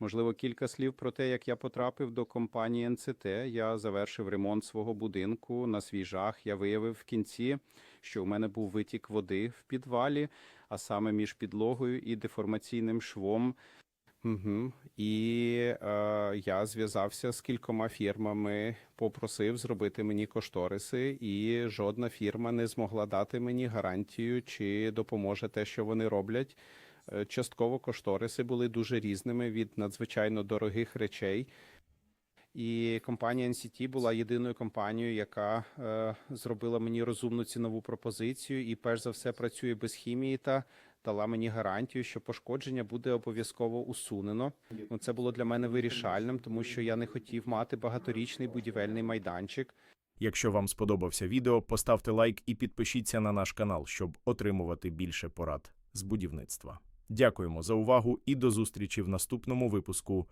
Можливо, кілька слів про те, як я потрапив до компанії НЦТ. Я завершив ремонт свого будинку на свій жах. Я виявив в кінці, що у мене був витік води в підвалі, а саме між підлогою і деформаційним швом. Угу. І е, я зв'язався з кількома фірмами, попросив зробити мені кошториси, і жодна фірма не змогла дати мені гарантію, чи допоможе те, що вони роблять. Е, Частково кошториси були дуже різними від надзвичайно дорогих речей. І компанія NCT була єдиною компанією, яка е, зробила мені розумну цінову пропозицію, і перш за все працює без хімії та дала мені гарантію, що пошкодження буде обов'язково усунено. Ну, це було для мене вирішальним, тому що я не хотів мати багаторічний будівельний майданчик. Якщо вам сподобався відео, поставте лайк і підпишіться на наш канал, щоб отримувати більше порад з будівництва. Дякуємо за увагу і до зустрічі в наступному випуску